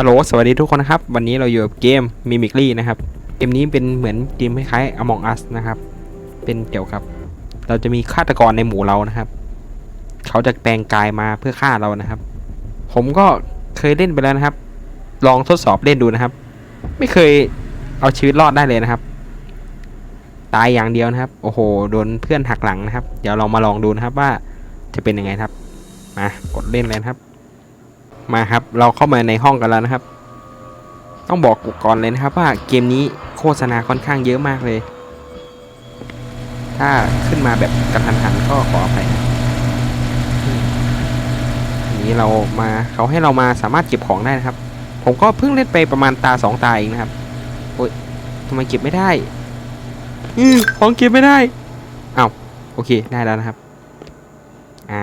ฮัลโหล สวัสดีทุกคนนะครับ วันนี้เราอยู่กับเกม Mimicry นะครับ เกมนี้เป็นเหมือนเกมคล้ายๆ Among Us นะครับ เป็นเกี่ยวกับ เราจะมีฆาตกรในหมู่เรานะครับ เขาจะแปลงกายมาเพื่อฆ่าเรานะครับ ผมก็เคยเล่นไปแล้วนะครับ ลองทดสอบเล่นดูนะครับ ไม่เคยเอาชีวิตรอดได้เลยนะครับ ตายอย่างเดียวนะครับ โอ้โห โดนเพื่อนหักหลังนะครับ เดี๋ยวเรามาลองดูนะครับว่าจะเป็นยังไงครับ มากดเล่นเลยครับ มาครับ เราเข้ามาในห้องกันแล้วนะครับ ต้องบอกก่อนเลยนะครับว่าเกมนี้โฆษณาค่อนข้างเยอะมากเลย ถ้าขึ้นมาแบบกระทันหันก็ขออภัยนี้เรามาเขาให้เรามาสามารถเก็บของได้นะครับ ผมก็เพิ่งเล่นไปประมาณตาสองตาเองนะครับโอ้ยทำไมเก็บไม่ได้อือของเก็บไม่ได้อ้าวโอเคได้แล้วนะครับ อ่า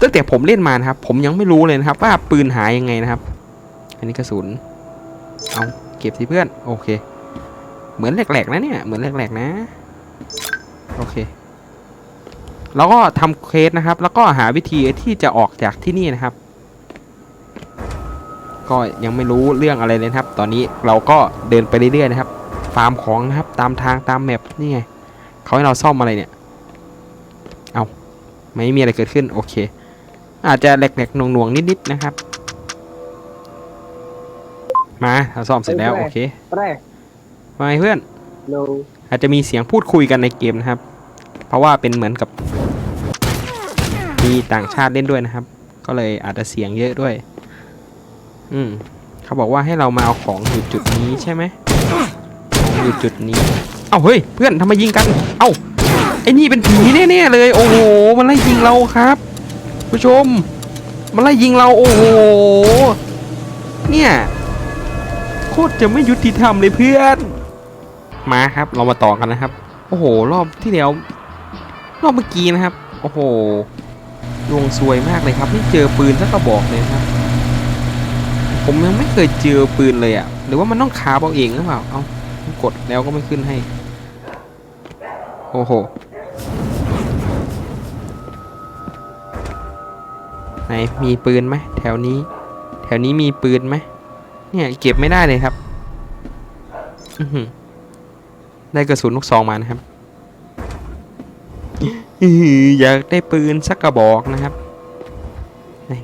ตั้งแต่ผมเล่นมานะครับ ผมยังไม่รู้เลยนะครับ ว่าปืนหายยังไงนะครับ อันนี้กระสุน เอาเก็บสิเพื่อน โอเค เหมือนแหลกๆนะเนี่ย เหมือนแหลกๆนะ โอเค แล้วก็ทำเคสนะครับ แล้วก็หาวิธีที่จะออกจากที่นี่นะครับ ก็ยังไม่รู้เรื่องอะไรเลยครับ ตอนนี้เราก็เดินไปเรื่อยๆนะครับ ฟาร์มของนะครับ ตามทางตามแมปนี่ไงเขาให้เราซ่อมอะไรเนี่ย เอาไม่มีอะไรเกิดขึ้น โอเค อาจจะแหลกๆหน่วงๆนิดๆนะครับ มาเราซ่อมเสร็จแล้วโอเค Pre, มาไงเพื่อน no. อาจจะมีเสียงพูดคุยกันในเกมนะครับ เพราะว่าเป็นเหมือนกับมีต่างชาติเล่นด้วยนะครับ ก็เลยอาจจะเสียงเยอะด้วย อืมเขาบอกว่าให้เรามาเอาของอยู่จุดนี้ใช่ไหมของอยู่จุดนี้ เอ้าเฮ้ยเพื่อนทำไมยิงกัน เอ้าไอ้นี่เป็นผีแน่ๆเลย โอ้โหมันไล่ยิงเราครับ ผู้ชม มันไล่ยิงเราโอ้โห เนี่ย โคตรจะไม่ยุติธรรมเลยเพื่อน มาครับ เรามาต่อกันนะครับ โอ้โห รอบที่แล้ว รอบเมื่อกี้นะครับ โอ้โหดวงซวยมากเลยครับไม่เจอปืนสักกระบอกเลยครับ ผมยังไม่เคยเจอปืนเลยอะ่ะ หรือว่ามันต้องคาบเอาเองหรือเปล่า เอากดแล้วก็ไม่ขึ้นให้ โอ้โห ไหนมีปืนไหมแถวนี้ แถวนี้มีปืนไหมเนี่ยเก็บไม่ได้เลยครับอืได้กระสุนลูกซองมานะครับอยากได้ปืนสักกระบอกนะครับ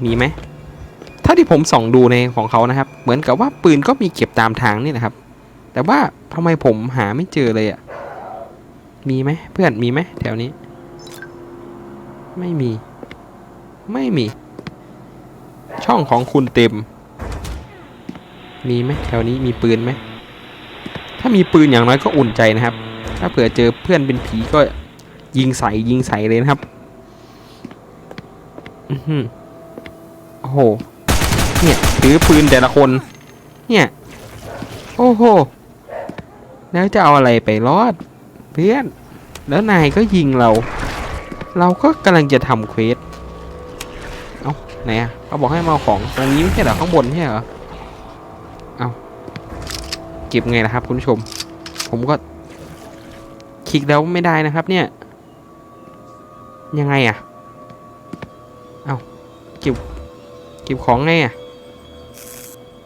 มีไหมถ้าที่ผมส่องดูในของเขานะครับ เหมือนกับว่าปืนก็มีเก็บตามทางนี่นะครับ แต่ว่าทำไมผมหาไม่เจอเลยอะ่ะ มีไหมเพื่อนมีไหมแถวนี้ ไม่มี ไม่มี ช่องของคุณเต็ม มีไหมแถวนี้มีปืนไหม ถ้ามีปืนอย่างน้อยก็อุ่นใจนะครับ ถ้าเผื่อเจอเพื่อนเป็นผีก็ยิงใส่ยิงใส่เลยนะครับอือโอ้โห เนี่ยถือปืนแต่ละคน เนี่ย โอ้โห แล้วจะเอาอะไรไปรอด เพื่อน แล้วนายก็ยิงเรา เราก็กำลังจะทำเควส ไหนอะเขาบอกให้มาเอาของตรงนี้ไม่ใช่เหรอข้างบนใช่เหรอเอาเก็บไงล่ะครับ คุณผู้ชม ผมก็ คลิกแล้วไม่ได้นะครับ เนี่ย ยังไงอะเอาเก็บเก็บของไงอะ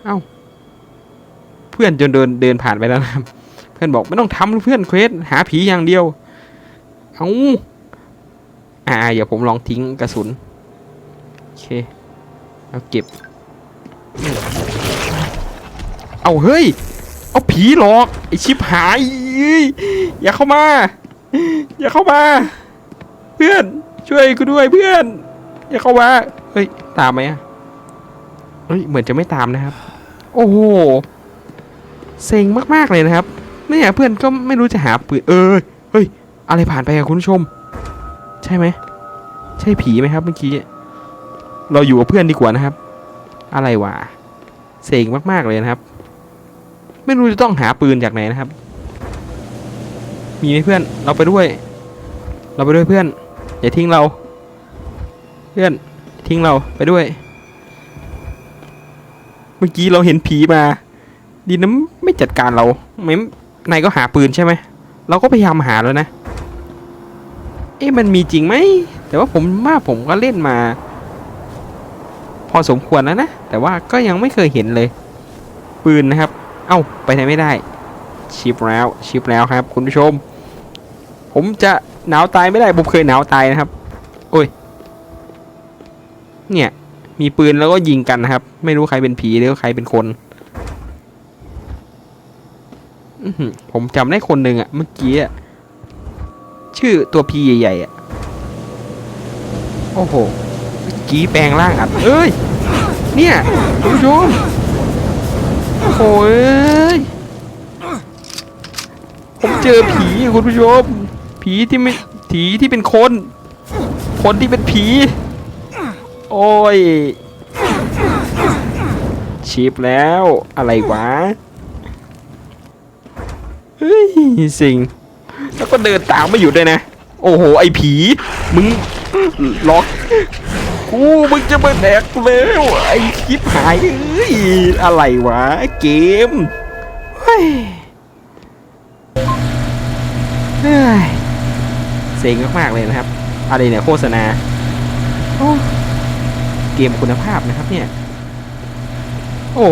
เอาเพื่อนจนเดินเดินผ่านไปแล้วนะครับ เพื่อนบอกไม่ต้องทำเพื่อนเควสหาผีอย่างเดียวเอาอ่าเดี๋ยวผมลองทิ้งกระสุน เคเอาเก็บ เอาเฮ้ย เอาผีหลอกไอชิบหายอยอย่าเข้ามา อย่าเข้ามา เพื่อนช่วยกูด้วยเพื่อน อย่าเข้ามา เฮ้ย ตามไหมอะเฮ้ยเหมือนจะไม่ตามนะครับ โอ้โหเซ็งมากๆเลยนะครับเนี่ยเพื่อนก็ไม่รู้จะหาปืนเออเฮ้ย อะไรผ่านไปอะคุณผู้ชม ใช่ไหม ใช่ผีไหมครับเมื่อกี้ เราอยู่กับเพื่อนดีกว่านะครับ อะไรวะเซ็งมากๆเลยนะครับ ไม่รู้จะต้องหาปืนจากไหนนะครับ มีไหมเพื่อนเราไปด้วย เราไปด้วยเพื่อน อย่าทิ้งเรา เพื่อนทิ้งเราไปด้วย เมื่อกี้เราเห็นผีมา ดีนะไม่จัดการเราไม่นายก็หาปืนใช่ไหมเราก็พยายามหาแล้วนะ เอ๊ะมันมีจริงไหมแต่ว่าผมว่าผมก็เล่นมา พอสมควรแล้วนะ แต่ว่าก็ยังไม่เคยเห็นเลย ปืนนะครับ เอ้าไปไหนไม่ได้ ชิปแล้วชิปแล้วครับ คุณผู้ชม ผมจะหนาวตายไม่ได้ผมเคยหนาวตายนะครับ โอ้ย เนี่ย มีปืนแล้วก็ยิงกันนะครับ ไม่รู้ใครเป็นผีหรือใครเป็นคนผมจำได้คนหนึ่งอะเมื่อกี้อะชื่อตัวพีใหญ่ๆอะโอ้โห กี้แปลงร่างอัด เอ้ย เนี่ยคุณผู้ชมโอ้ย ผมเจอผีคุณผู้ชม ผีที่ไม่ผีที่เป็นคน คนที่เป็นผี โอ้ยชิปแล้วอะไรวะ เฮ้ย สิงแล้วก็เดินตามไม่หยุดเลยนะ โอ้โห ไอ้ผี มึงล็อก กูมึงจะมาแดกแล้วไอ้คลิปหายเอ้ยอะไรวะเกมเฮ้ยเฮ้ยเซ็งมากๆเลยนะครับ อะไรเนี่ยโฆษณาเกมคุณภาพนะครับเนี่ย โอ้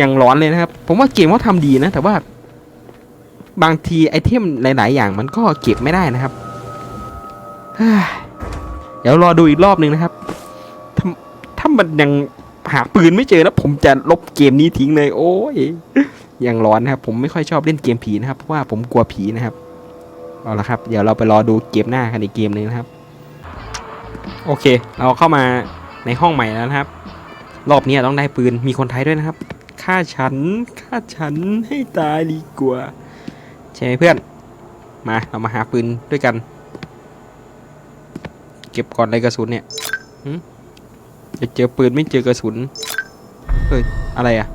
ยังร้อนเลยนะครับ ผมว่าเกมเขาทำดีนะ แต่ว่า บางทีไอเทมหลาย ๆ อย่างมันก็เก็บไม่ได้นะครับ เดี๋ยวรอดูอีกรอบหนึ่งนะครับ ถ้าถ้ามันยังหาปืนไม่เจอแล้วผมจะลบเกมนี้ทิ้งเลย โอ้ยยังร้อนนะครับ ผมไม่ค่อยชอบเล่นเกมผีนะครับเพราะว่าผมกลัวผีนะครับเอาละครับ เดี๋ยวเราไปรอดูเกมหน้ากันอีกเกมหนึงนะครับ โอเค เราเข้ามาในห้องใหม่แล้วนะครับ รอบนี้ต้องได้ปืนมีคนไทยด้วยนะครับฆ่าฉันฆ่าฉันให้ตายดีกว่าใช่ไหมเพื่อน มาเรามาหาปืนด้วยกัน ก็บก่อนเลยกระสุนเนี่ยจะเจอปืนไม่เจอกระสุนเฮ้ยอะไรอะ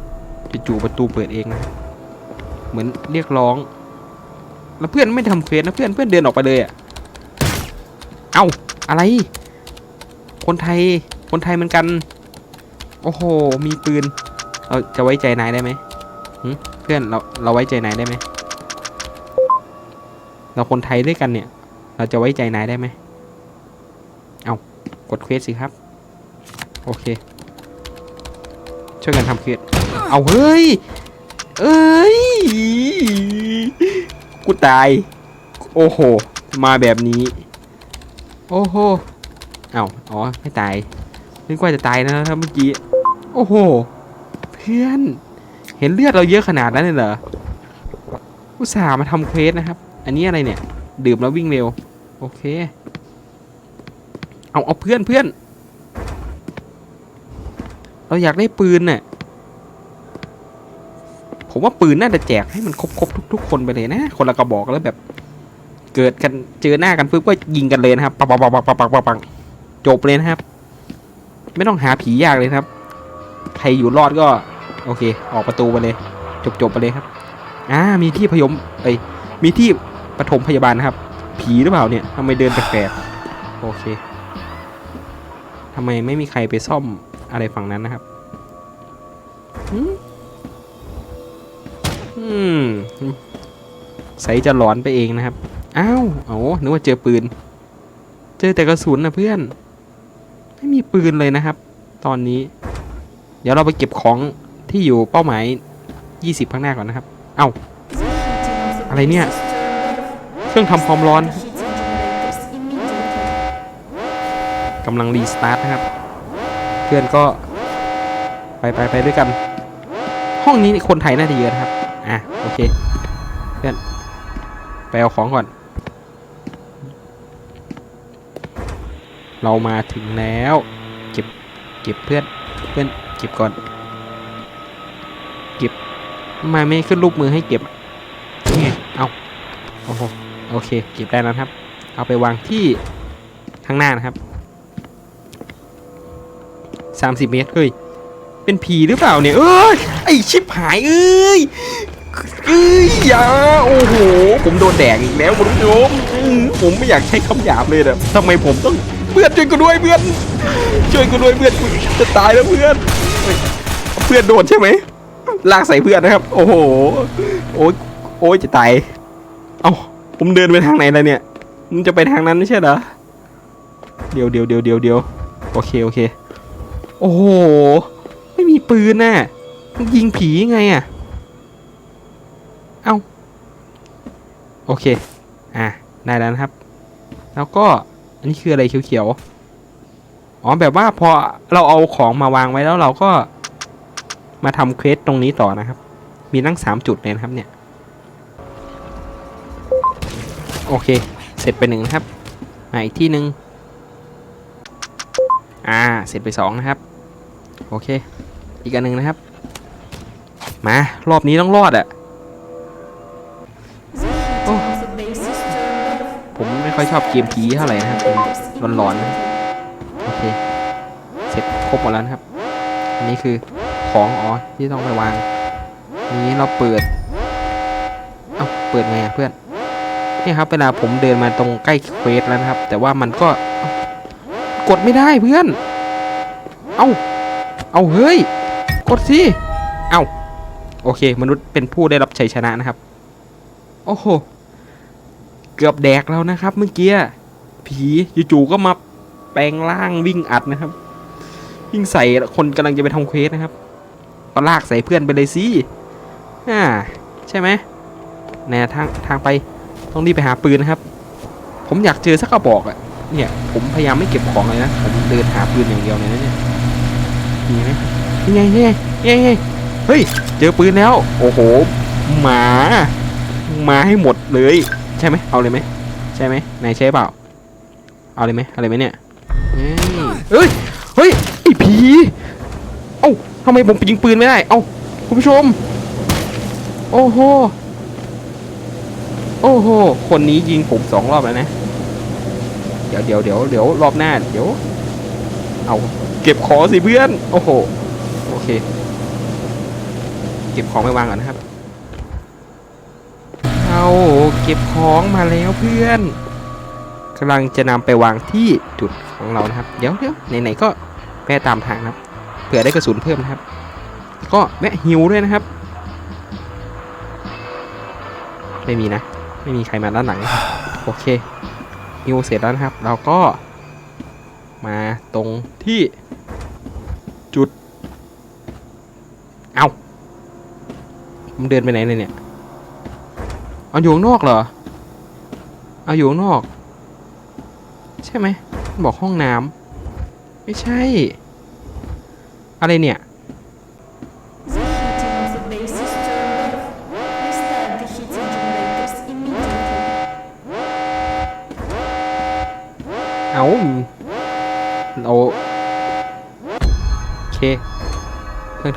จะจู่ประตูเปิดเองนะเหมือนเรียกร้อง แล้วเพื่อนไม่ทำเควสนะเพื่อนเพื่อนเดินออกไปเลยอะเอ้าอะไร คนไทยคนไทยเหมือนกัน โอ้โหมีปืน เราจะไว้ใจนายได้ไหมเพื่อนเราเราไว้ใจนายได้ไหมเราคนไทยด้วยกันเนี่ย เราจะไว้ใจนายได้ไหม ดเควสสิครับ โอเค ช่วยกันทำเควสเอาเฮ้ย เอ้ย กูตาย โอ้โห มาแบบนี้ โอ้โห เอาอ๋อ ไม่ตายนึกว่าจะตายนะครับเมื่อกี้ โอ้โห เพื่อน เห็นเลือดเราเยอะขนาดนั้นเลยเหรออุตส่าห์มาทำเควสนะครับ อันนี้อะไรเนี่ย ดื่มแล้ววิ่งเร็ว โอเค เอาเอาเพื่อนเพื่อน เราอยากได้ปืนเน่ยผมว่าปืนน่าจะแจกให้มันครบครบทุก ๆ คนไปเลยนะ คนละกระบอกแล้วแบบ เกิดกันเจอหน้ากันปุ๊บก็ยิงกันเลยนะครับปังปังปังปังปังปังปังจบเลยนะครับ ไม่ต้องหาผียากเลยครับ ใครอยู่รอดก็ โอเค ออกประตูไปเลย จบจบไปเลยครับอ่ามีที่พยมเอ้มีที่ปฐมพยาบาลนะครับ ผีหรือเปล่าเนี่ยทำไมเดินแปลกๆโอเค ทำไมไม่มีใครไปซ่อมอะไรฝั่งนั้นนะครับอืมใส่จะหลอนไปเองนะครับ อ้าวโอ้นึกว่าเจอปืน เจอแต่กระสุนนะเพื่อน ไม่มีปืนเลยนะครับ ตอนนี้ เดี๋ยวเราไปเก็บของที่อยู่เป้าหมาย 20 ข้างหน้าก่อนนะครับ เอ้า อะไรเนี่ย เครื่องทำความร้อน กำลังรีสตาร์ทนะครับ เพื่อนก็ไปไปไปด้วยกัน ห้องนี้คนไทยน่าจะเยอะนะครับ อะโอเค เพื่อนไปเอาของก่อน เรามาถึงแล้ว เก็บเก็บเพื่อนเพื่อนเก็บก่อน เก็บทำไม่ขึ้นรูปมือให้เก็บอะนี่ไงเอาโอ้โหโอเค เก็บได้แล้วนะครับ เอาไปวางที่ข้างหน้านะครับ สามสิบเมตร เฮ้ย เป็นผีหรือเปล่าเนี่ย เอ้ย ไอชิบหายเอ้ยเอ้ยอย่าโอ้โห ผมโดนแดกอีกแล้วคุณผู้ชมผมไม่อยากใช้คำหยาบเลยนะทำไมผมต้องเพื่อนช่วยกูด้วยเพื่อน ช่วยกูด้วยเพื่อนกูจะตายแล้วเพื่อนเฮ้ยเพื่อนโดนใช่ไหมลากใส่เพื่อนนะครับ โอ้โห โอ้ยโอ้ยจะตาย เอ้า ผมเดินไปทางไหนแล้วเนี่ย มันจะไปทางนั้นไม่ใช่เหรอ เดี๋ยวเดี๋ยวเดี๋ยวเดี๋ยวเดี๋ยวโอเคโอเค โอ้โห ไม่มีปืนน่ะยิงผียังไงอะ เอ้า โอเค อะ ได้แล้วนะครับ แล้วก็ อันนี้คืออะไรเขียวๆ อ๋อ แบบว่าพอเราเอาของมาวางไว้แล้วเราก็มาทำเควสตรงนี้ต่อนะครับ มีตั้งสามจุดเลยนะครับเนี่ย โอเค เสร็จไปหนึ่งนะครับมาอีกที่หนึ่งอ่า เสร็จไปสองนะครับ โอเค อีกอันหนึ่งนะครับ มารอบนี้ต้องรอดอะ The heating of the base is turned off. ผมไม่ค่อยชอบเกมผีเท่าไหร่นะครับร้อนๆนะโอเค เสร็จครบหมดแล้วนะครับ อันนี้คือของอ๋อที่ต้องไปวาง นี้เราเปิด เอ้าเปิดไงเพื่อนนี่ครับเวลาผมเดินมาตรงใกล้เควสแล้วนะครับ แต่ว่ามันก็กดไม่ได้เพื่อน เอ้า เอาเฮ้ย กดสิเอาโอเค มนุษย์เป็นผู้ได้รับชัยชนะนะครับ โอ้โห เกือบแดกแล้วนะครับ เมื่อกี้ ผีจู่ๆก็มาแปลงร่างวิ่งอัดนะครับ วิ่งใส่คนกำลังจะไปทำเควสนะครับก็ลากใส่เพื่อนไปเลยสิอ่าใช่ไหมแนวทางทางไปต้องรีบไปหาปืนนะครับ ผมอยากเจอสักกระบอกอะเนี่ย ผมพยายามไม่เก็บของเลยนะผมเดินหาปืนอย่างเดียวเลยนะเนี่ย มีไหมนี่ไงนี่ไงนี่ไงเฮ้ย เจอปืนแล้ว โอ้โห หมา มาให้หมดเลย ใช่ไหมเอาเลยไหมใช่ไหมนายใช่เปล่า เอาเลยไหมเอาเลยไหมเนี่ยเอ้ย เฮ้ยไอ้ผี เอ้าทำไมผมยิงปืนไม่ได้ เอ้าคุณผู้ชม โอ้โห โอ้โห คนนี้ยิงผมสองรอบแล้วนะ เดี๋ยวเดี๋ยวเดี๋ยวเดี๋ยวรอบหน้า เดี๋ยว เอาเก็บของสิเพื่อน โอ้โห โอเค เก็บของไปวางก่อนนะครับ เอาเก็บของมาแล้วเพื่อนกำลังจะนำไปวางที่จุดของเรานะครับ เดี๋ยวเดี๋ยวไหนๆก็แวะตามทางนะครับ เผื่อได้กระสุนเพิ่มนะครับ ก็แวะฮิวด้วยนะครับ ไม่มีนะ ไม่มีใครมาด้านหลัง โอเคฮิวเสร็จแล้วนะครับ เราก็ มาตรงที่จุด เอาผมเดินไปไหนเลยเนี่ย เอาอยู่ข้างนอกเหรอ เอาอยู่ข้างนอก ใช่ไหมบอกห้องน้ำไม่ใช่ อะไรเนี่ย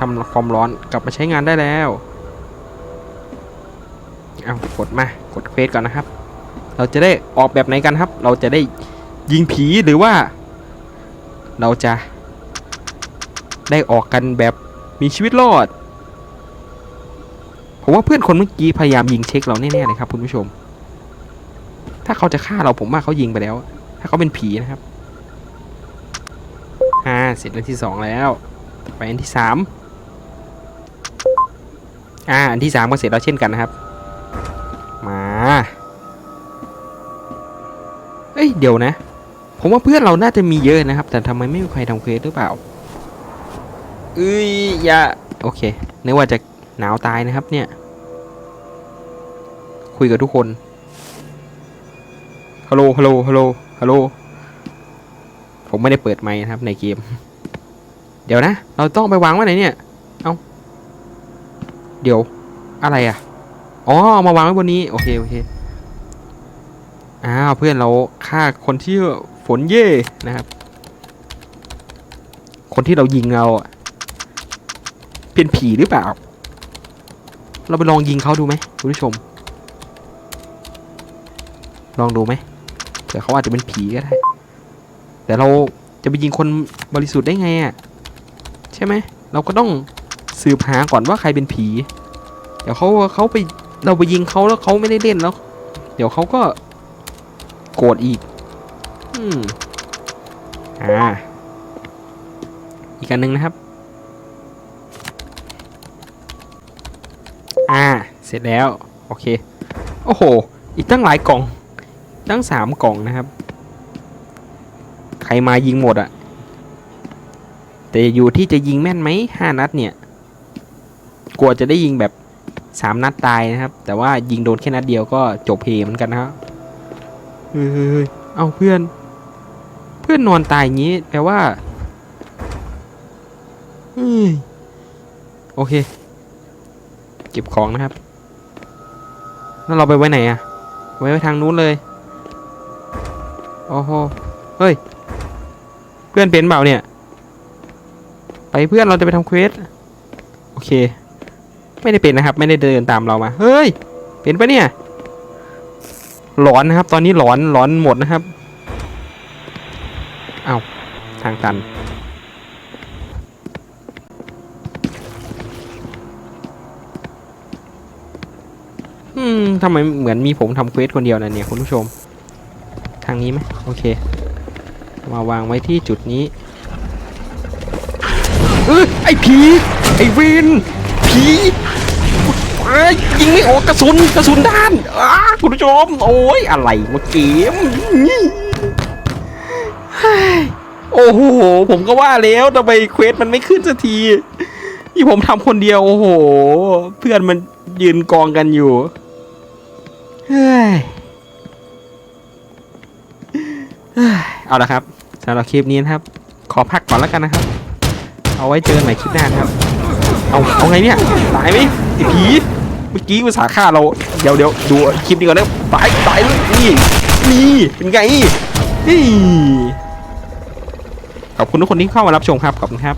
ทำความร้อนกลับมาใช้งานได้แล้วเอากดมากดเควสก่อนนะครับ เราจะได้ออกแบบไหนกันครับ เราจะได้ยิงผีหรือว่า เราจะ ได้ออกกันแบบมีชีวิตรอดผมว่าเพื่อนคนเมื่อกี้พยายามยิงเช็คเราแน่ๆเลยครับคุณผู้ชม ถ้าเขาจะฆ่าเราผมว่าเขายิงไปแล้ว ถ้าเขาเป็นผีนะครับอ่าเสร็จอันที่สองแล้ว ไปอันที่สาม อ่าอันที่สามก็เสร็จแล้วเช่นกันนะครับ มาเอ้ยเดี๋ยวนะ ผมว่าเพื่อนเราน่าจะมีเยอะนะครับ แต่ทำไมไม่มีใครทำเควสหรือเปล่าเอ้ยอย่าโอเคนึกว่าจะหนาวตายนะครับเนี่ย คุยกับทุกคนฮัลโหลฮัลโหลฮัลโหลฮัลโหลผมไม่ได้เปิดไมค์นะครับในเกม เดี๋ยวนะ เราต้องไปวางไว้ไหนเนี่ย เดี๋ยว อะไรอะ อ๋อเอามาวางไว้บนนี้ โอเค โอเค อ้าว เพื่อนเราฆ่าคนที่ฝนเย่นะครับ คนที่เรายิงเราอะเป็นผีหรือเปล่า เราไปลองยิงเขาดูไหมคุณผู้ชม ลองดูไหมเผื่อเขาอาจจะเป็นผีก็ได้ แต่เราจะไปยิงคนบริสุทธิ์ได้ไงอะ ใช่ไหม เราก็ต้องสืบหาก่อนว่าใครเป็นผี เดี๋ยวเขาเขาไปเราไปยิงเขาแล้วเขาไม่ได้เล่นแล้ว เดี๋ยวเขาก็โกรธอีก อืมอ่า อีกอันหนึ่งนะครับ อ่า เสร็จแล้ว โอเค โอ้โห อีกตั้งหลายกล่อง ตั้งสามกล่องนะครับ ใครมายิงหมดอะแต่แต่อยู่ที่จะยิงแม่นไหมห้านัดเนี่ย กลัวจะได้ยิงแบบ สามนัดตายนะครับ แต่ว่ายิงโดนแค่นัดเดียวก็จบเพลย์เหมือนกันนะครับเฮ้ยเฮ้ยเฮ้ยเอาเพื่อน เพื่อนนอนตายอย่างนี้แปลว่าเฮ้ยโอเค เก็บของนะครับ แล้วเราไปไว้ไหนอะไว้ไว้ทางนู้นเลยโอ้โหเฮ้ย เพื่อนเป็นเปล่าเนี่ย ไปเพื่อนเราจะไปทำเควส โอเค ไม่ได้เป็นนะครับ ไม่ได้เดินตามเรามา เฮ้ย เป็นปะเนี่ย หลอนนะครับ ตอนนี้หลอนหลอนหมดนะครับ เอาทางตัน อืมทำไมเหมือนมีผมทำเควสคนเดียวนะเนี่ยคุณผู้ชม ทางนี้ไหมโอเค มาวางไว้ที่จุดนี้เออไอ้ผีไอ้เวนผี เอ้ยยิงไม่ออกกระสุนกระสุนด้านอ้าคุณผู้ชมโอ้ยอะไรวะเกมโอ้โหผมก็ว่าแล้วทำไมเควสมันไม่ขึ้นสักทีนี่ผมทำคนเดียวโอ้โห เพื่อนมันยืนกองกันอยู่เฮ้ยเอาละครับสำหรับคลิปนี้นะครับ ขอพักก่อนแล้วกันนะครับ เอาไว้เจอกันใหม่คลิปหน้าครับ เอาเอาไงเนี่ยตายไหม ไอ้ผีเมื่อกี้กูสาฆ่าเรา เดี๋ยวเดี๋ยวดูคลิปนี้ก่อนนะตายตายเลยนี่นี่เป็นไงนี่ขอบคุณทุกคนที่เข้ามารับชมครับขอบคุณครับ